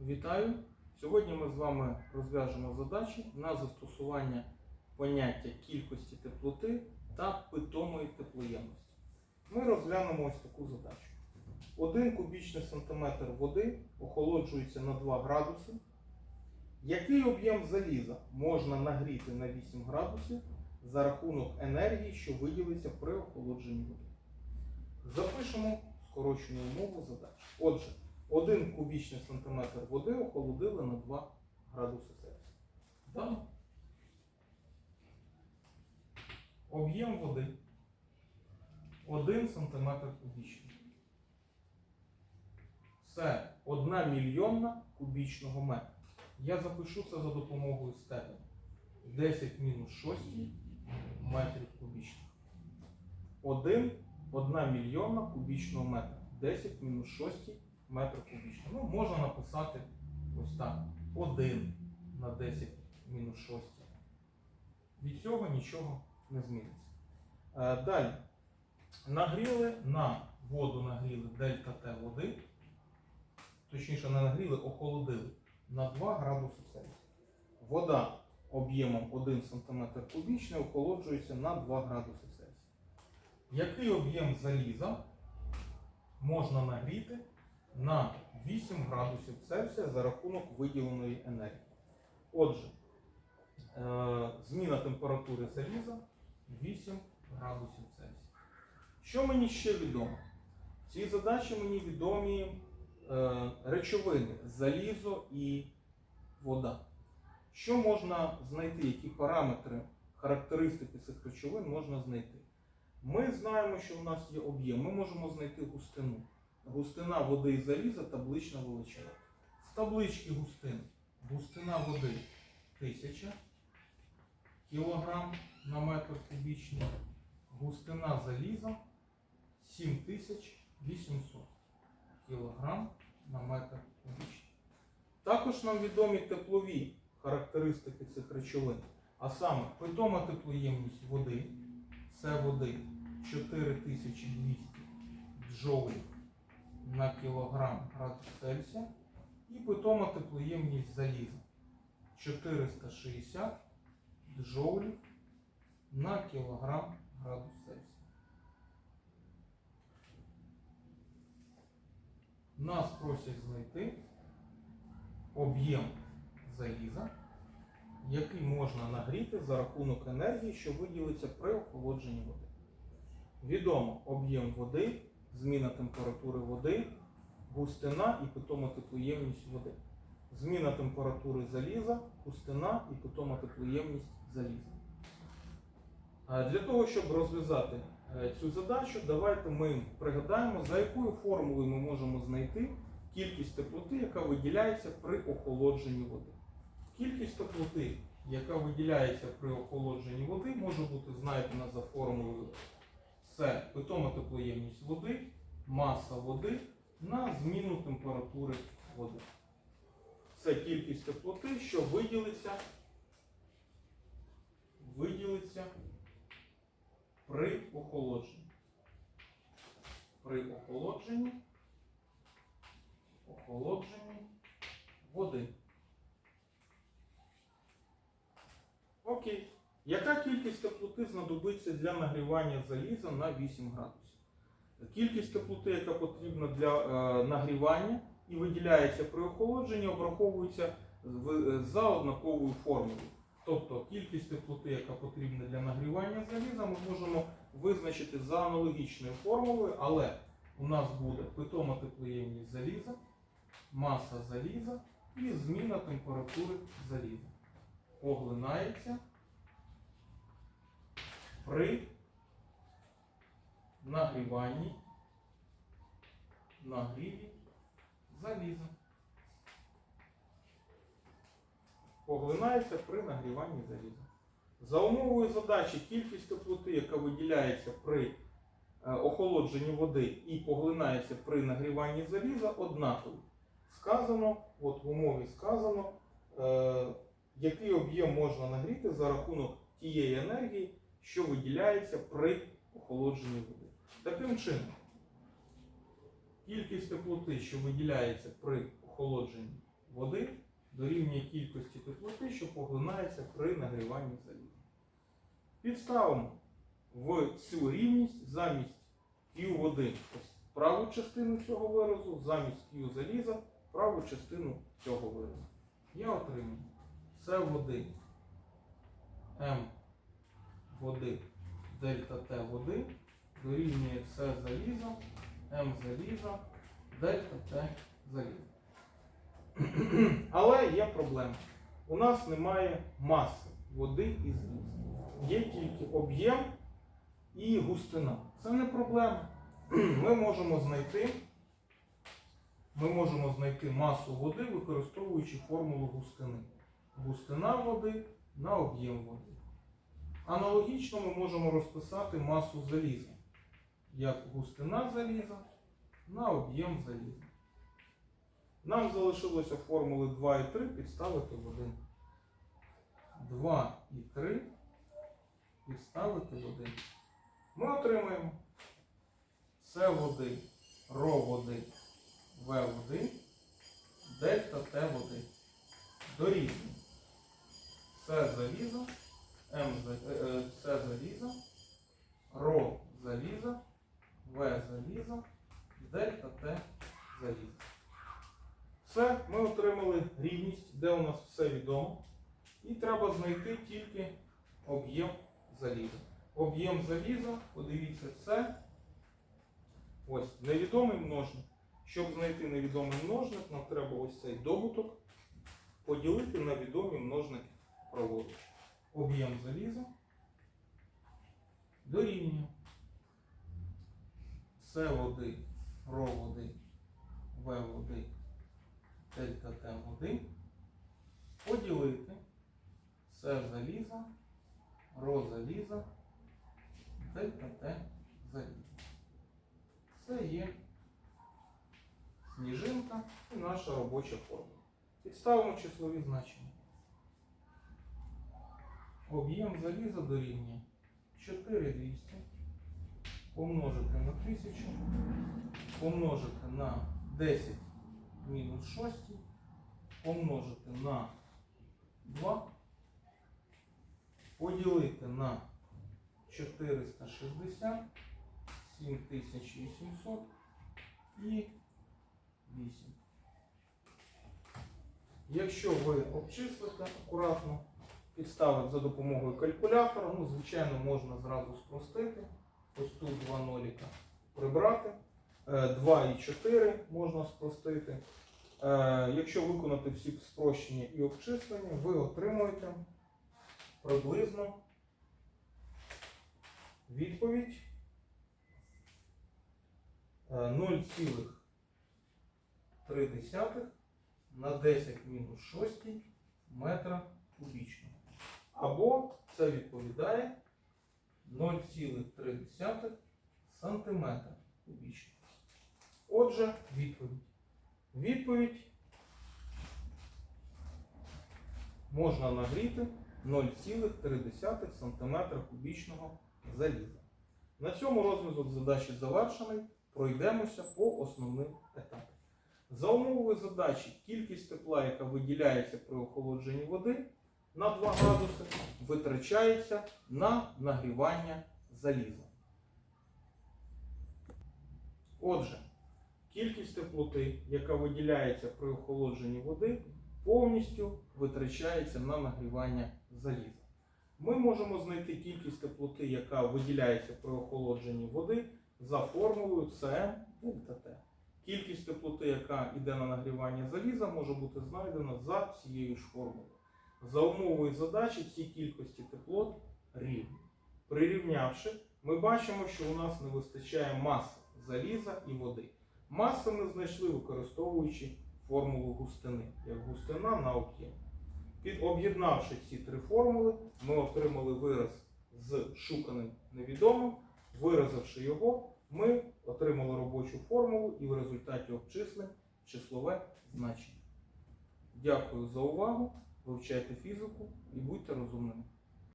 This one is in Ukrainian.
Вітаю! Сьогодні ми з вами розв'яжемо задачі на застосування поняття кількості теплоти та питомої теплоємності. Ми розглянемо ось таку задачу. Один кубічний сантиметр води охолоджується на 2 градуси. Який об'єм заліза можна нагріти на 8 градусів за рахунок енергії, що виділиться при охолодженні води? Запишемо скорочену умову задачі. Отже, 1 кубічний сантиметр води охолодили на 2 градуси Цельсія. Дано. Об'єм води 1 сантиметр кубічний. Це 1 мільйонна кубічного метра. Я запишу це за допомогою степені. 10 мінус 6 метрів кубічних. 1 1 мільйонна кубічного метра. 10 мінус 6 метрів кубічного. Ну, можна написати ось так. 1 на 10 мінус 6. Від цього нічого не зміниться. Е, Далі. Нагріли на воду нагріли дельта Т води. Точніше, не нагріли, охолодили на 2 градуси Цельсія. Вода об'ємом 1 см кубічний охолоджується на 2 градуси Цельсія. Який об'єм заліза можна нагріти на 8 градусів Цельсія за рахунок виділеної енергії? Отже, е, зміна температури заліза 8 градусів Цельсія. Що мені ще відомо? В цій задачі мені відомі е, речовини залізо і вода. Що можна знайти, які параметри характеристики цих речовин можна знайти? Ми знаємо, що у нас є об'єм. Ми можемо знайти густину. Густина води і заліза таблична величина. В табличці густин. Густина води 1000 кг на метр кубічний. Густина заліза 7800 кг на метр кубічний. Також нам відомі теплові характеристики цих речовин. А саме питома теплоємність води це води 4200 джоулів на кілограм градус Цельсія і питома теплоємність заліза 460 джоулів на кілограм градус Цельсія. Нас просять знайти об'єм заліза, який можна нагріти за рахунок енергії, що виділиться при охолодженні води. Відомо об'єм води, зміна температури води, густина і питома теплоємність води. Зміна температури заліза, густина і питома теплоємність заліза. Для того, щоб розв'язати е, цю задачу, давайте ми пригадаємо, за якою формулою ми можемо знайти кількість теплоти, яка виділяється при охолодженні води. Кількість теплоти, яка виділяється при охолодженні води, може бути знайдена за формулою це питома теплоємність води, маса води на зміну температури води. Це кількість теплоти, що виділиться, виділиться при охолодженні. При охолодженні охолодженні води. Окей. Яка кількість теплоти знадобиться для нагрівання заліза на 8 градусів? Кількість теплоти, яка потрібна для е, нагрівання і виділяється при охолодженні, обраховується за однаковою формулою. Тобто кількість теплоти, яка потрібна для нагрівання заліза, ми можемо визначити за аналогічною формулою, але у нас буде питома теплоємність заліза, маса заліза і зміна температури заліза. Поглинається при нагріванні нагріві заліза. Поглинається при нагріванні заліза. За умовою задачі кількість теплоти, яка виділяється при е, охолодженні води і поглинається при нагріванні заліза, однакові. Сказано, от в умові сказано, е, який об'єм можна нагріти за рахунок тієї енергії, що виділяється при охолодженні води. Таким чином, кількість теплоти, що виділяється при охолодженні води, дорівнює кількості теплоти, що поглинається при нагріванні заліза. Підставимо в цю рівність замість Q води праву частину цього виразу, замість Q заліза праву частину цього виразу. Я отримую С води М води дельта Т води дорівнює С заліза, М заліза, дельта Т заліза. Але є проблема. У нас немає маси води і заліза. Є тільки об'єм і густина. Це не проблема. Ми можемо знайти, ми можемо знайти масу води, використовуючи формулу густини. Густина води на об'єм води. Аналогічно ми можемо розписати масу заліза, як густина заліза на об'єм заліза. Нам залишилося формули 2 і 3 підставити в 1. 2 і 3 підставити в 1. Ми отримаємо С води, ро води, В води, дельта Т води. Дорівнює С заліза, М е, е, С заліза, ро заліза, В заліза, дельта Т заліза. Все, ми отримали рівність, де у нас все відомо. І треба знайти тільки об'єм заліза. Об'єм заліза, подивіться, це ось невідомий множник. Щоб знайти невідомий множник, нам треба ось цей добуток поділити на відомі множники праворуч. Об'єм заліза дорівнює С води, ро води, В води, дельта Т води поділити С заліза, ро заліза, дельта Т заліза. Це є сніжинка і наша робоча формула. Підставимо числові значення. Об'єм заліза дорівнює 4200 помножити на 1000, помножити на 10 мінус 6, помножити на 2, поділити на 460, 7800 і 8. Якщо ви обчислите акуратно, підставити за допомогою калькулятора, ну, звичайно, можна зразу спростити. Ось тут два ноліка прибрати. 2 і 4 можна спростити. Е, Якщо виконати всі спрощення і обчислення, ви отримуєте приблизно відповідь е, 0,3 на 10 мінус 6 метра кубічного. Або це відповідає 0,3 сантиметра кубічного. Отже, відповідь. Відповідь можна нагріти 0,3 см кубічного заліза. На цьому розв'язок задачі завершений. Пройдемося по основним етапам. За умовою задачі кількість тепла, яка виділяється при охолодженні води на 2 градуси, витрачається на нагрівання заліза. Отже, кількість теплоти, яка виділяється при охолодженні води, повністю витрачається на нагрівання заліза. Ми можемо знайти кількість теплоти, яка виділяється при охолодженні води, за формулою Cm дельта T. Кількість теплоти, яка йде на нагрівання заліза, може бути знайдена за цією ж формулою. За умовою задачі ці кількості теплот рівні. Прирівнявши, ми бачимо, що у нас не вистачає маси заліза і води. Маси ми знайшли, використовуючи формулу густини, як густина на об'єм. Під об'єднавши ці три формули, ми отримали вираз з шуканим невідомим. Виразивши його, ми отримали робочу формулу і в результаті обчислень числове значення. Дякую за увагу. Вивчайте фізику і будьте розумними.